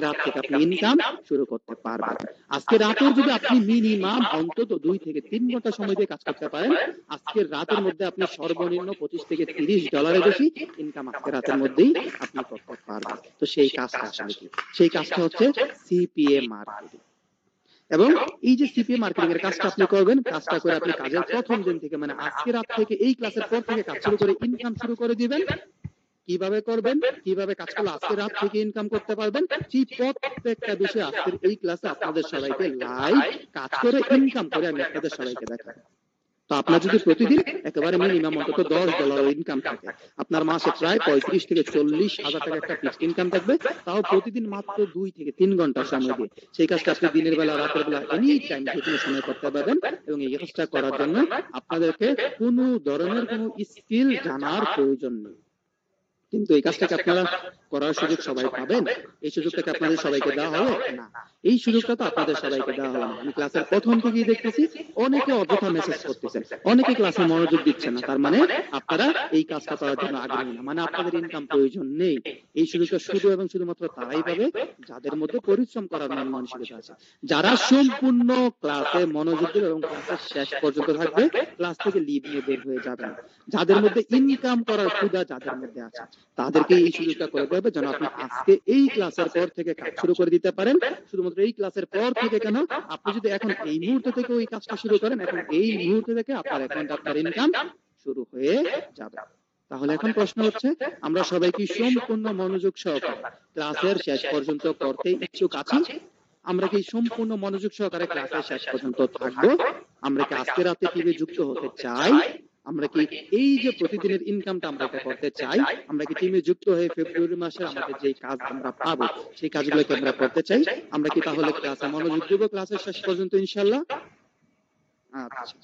রাত থেকে আপনি ইনকাম শুরু করতে পারবেন। আজকে রাতেও যদি আপনি মিনিমাম অন্তত দুই থেকে তিন ঘণ্টা সময় দিয়ে কাজ করতে পারেন। আজকের রাতের মধ্যে আপনি সর্বনিম্ন পঁচিশ থেকে তিরিশ ডলারের বেশি ইনকাম আজকে রাতের মধ্যেই আপনি করতে পারবেন। তো সেই কাজটা আসলে কি? সেই কাজটা হচ্ছে সিপিএ মার্কেটিং এবং এই যে সিপিএ মার্কেটিং এর কাজটা আপনি করবেন কাজটা করে আপনি কাজের প্রথম দিন থেকে মানে আজকে রাত থেকে এই ক্লাসের পর থেকে কাজ শুরু করে ইনকাম শুরু করে দিবেন। কীভাবে করবেন? কীভাবে কাজ করলে আজকে রাত থেকে ইনকাম করতে পারবেন? সেই প্রত্যেকটা বিষয়ে আজকের এই ক্লাসে আপনাদের সবাইকে লাইভ কাজ করে ইনকাম করে আমি আপনাদের সবাইকে দেখাবো তো আপনার যদি প্রতিদিন একেবারে মিনিমাম অন্তত দশ ডলার ইনকাম থাকে, আপনার মাসে প্রায় পঁয়ত্রিশ থেকে চল্লিশ হাজার টাকা একটা ফিক্সড ইনকাম থাকবে। তাও প্রতিদিন মাত্র দুই থেকে তিন ঘণ্টা সময় দিয়ে। সেই কাজটা আপনি দিনের বেলা, রাতের বেলা এনি টাইম যে সময় করতে পারবেন এবং এই কাজটা করার জন্য আপনাদেরকে কোনো ধরনের কোনো স্কিল জানার প্রয়োজন নেই। কিন্তু এই কাজটাকে আপনারা করার সুযোগ সবাই পাবেন। এই সুযোগটাকে আপনাদের সবাইকে দেওয়া হবে? না। এই সুযোগটা তো আপনাদের সবাইকে দেওয়া না আমি ক্লাসের প্রথম থেকেই দেখতেছি অনেকে অযথা মেসেজ করতেছেন অনেকে ক্লাসে মনোযোগ দিচ্ছেন না। তার মানে আপনারা এই কাজটা করার জন্য আগ্রহী না। মানে আপনাদের ইনকাম প্রয়োজন নেই। এই সুযোগটা শুধু এবং শুধুমাত্র তারাই পাবে যাদের মধ্যে পরিশ্রম করার মন মানসিকতা আছে। যারা সম্পূর্ণ ক্লাসে মনোযোগ দেবে এবং ক্লাসের শেষ পর্যন্ত থাকবে ক্লাস থেকে লিভ নিয়ে বের হয়ে যাবে যাদের মধ্যে ইনকাম করার ক্ষুধা যাদের মধ্যে আছে তাদেরকে এই সুযোগটা করে দেবে যেন আপনি আজকে এই ক্লাসের পর থেকে কাজ শুরু করে দিতে পারেন শুধুমাত্র এই ক্লাসের পর থেকে কেন? আপনি যদি এখন এই মুহূর্ত থেকে ওই কাজটা শুরু করেন এখন এই মুহূর্ত থেকে আপনার অ্যাকাউন্ট আপনার ইনকাম শুরু হয়ে যাবে। তাহলে এখন প্রশ্ন হচ্ছে আমরা সবাই কি সম্পূর্ণ মনোযোগ সহকারে ক্লাসের শেষ পর্যন্ত করতে ইচ্ছুক আছি। আমরা কি সম্পূর্ণ মনোযোগ সহকারে ক্লাসের শেষ পর্যন্ত থাকব? আমরা কি আজকে রাতে টিভি যুক্ত হতে চাই? আমরা কি এই যে প্রতিদিনের ইনকামটা আমরা এটা করতে চাই আমরা কি টিমে যুক্ত হয়ে ফেব্রুয়ারি মাসে আমাদের যে কাজ আমরা পাবো সেই কাজগুলোকে আমরা করতে চাই আমরা কি তাহলে ক্লাসে মনোযোগ দেবো ক্লাসের শেষ পর্যন্ত ইনশাল্লাহ আচ্ছা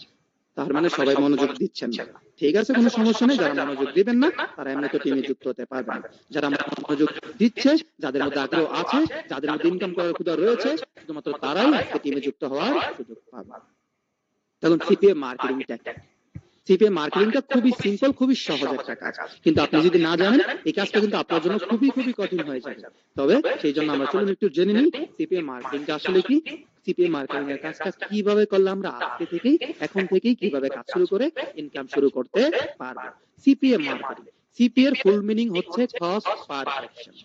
তার মানে সবাই মনোযোগ দিচ্ছেন না। ঠিক আছে কোনো সমস্যা নেই যারা মনোযোগ দিবেন না তারা এমনি তো টিমে যুক্ত হতে পারবে না। যারা মনোযোগ দিচ্ছে যাদের মধ্যে আগ্রহ আছে যাদের মধ্যে ইনকাম করার ক্ষুধা রয়েছে শুধুমাত্র তারাই আজকে টিমে যুক্ত হওয়ার সুযোগ পাবে তখন সিপিএ মার্কেটিং ট্যাক্টিক সিপিএ মার্কেটিংটা খুবই সিম্পল খুবই সহজ একটা কাজ। কিন্তু আপনি যদি না জানেন, এই কাজটা কিন্তু আপনার জন্য খুবই খুবই কঠিন হয়ে যাবে। তবে সেই জন্য আমরা চলুন একটু জেনে নিই সিপিএ মার্কেটিংটা আসলে কি? সিপিএ মার্কেটিং এর কাজটা কীভাবে করলে আমরা আজকে থেকেই, এখন থেকেই কীভাবে কাজ শুরু করে ইনকাম শুরু করতে পারব? সিপিএম মার্কেটিং সিপি এর ফুল মিনিং হচ্ছে কস্ট পার অ্যাকশন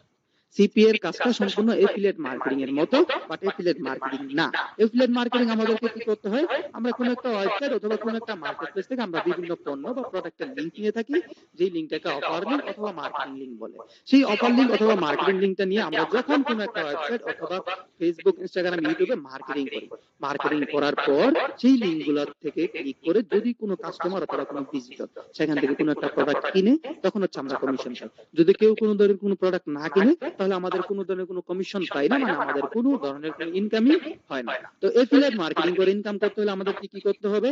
সিপি এর কাজটা সম্পূর্ণ এফিলিয়েট মার্কেটিং এর মতো বাট এফিলিয়েট মার্কেটিং না। এফিলিয়েট মার্কেটিং আমাদেরকে কি করতে হয়? আমরা কোন একটা ওয়েবসাইট অথবা কোন একটা মার্কেট প্লেস থেকে আমরা বিভিন্ন পণ্য বা প্রোডাক্টের লিংক নিয়ে থাকি যেই লিংকটাকে অফার লিংক অথবা মার্কেটিং লিংক বলে। সেই অফার লিংক অথবা মার্কেটিং লিংকটা নিয়ে আমরা যখন কোন একটা ওয়েবসাইট অথবা ফেসবুক ইনস্টাগ্রাম ইউটিউবে মার্কেটিং করি। মার্কেটিং করার পর সেই লিংকগুলো থেকে ক্লিক করে যদি কোনো কাস্টমার অথবা কোনো ভিজিটর সেখান থেকে কোনো একটা প্রোডাক্ট কিনে তখন হচ্ছে আমরা কমিশন পাই যদি কেউ কোনো ধরনের কোনো প্রোডাক্ট না কিনে তাহলে আমাদের কোনো ধরনের কোনো কমিশন পাই না মানে আমাদের কোনো ধরনের কোনো ইনকামই হয় না। তো এফিলিয়েট মার্কেটিং করে ইনকাম করতে হলে আমাদের কি কি করতে হবে?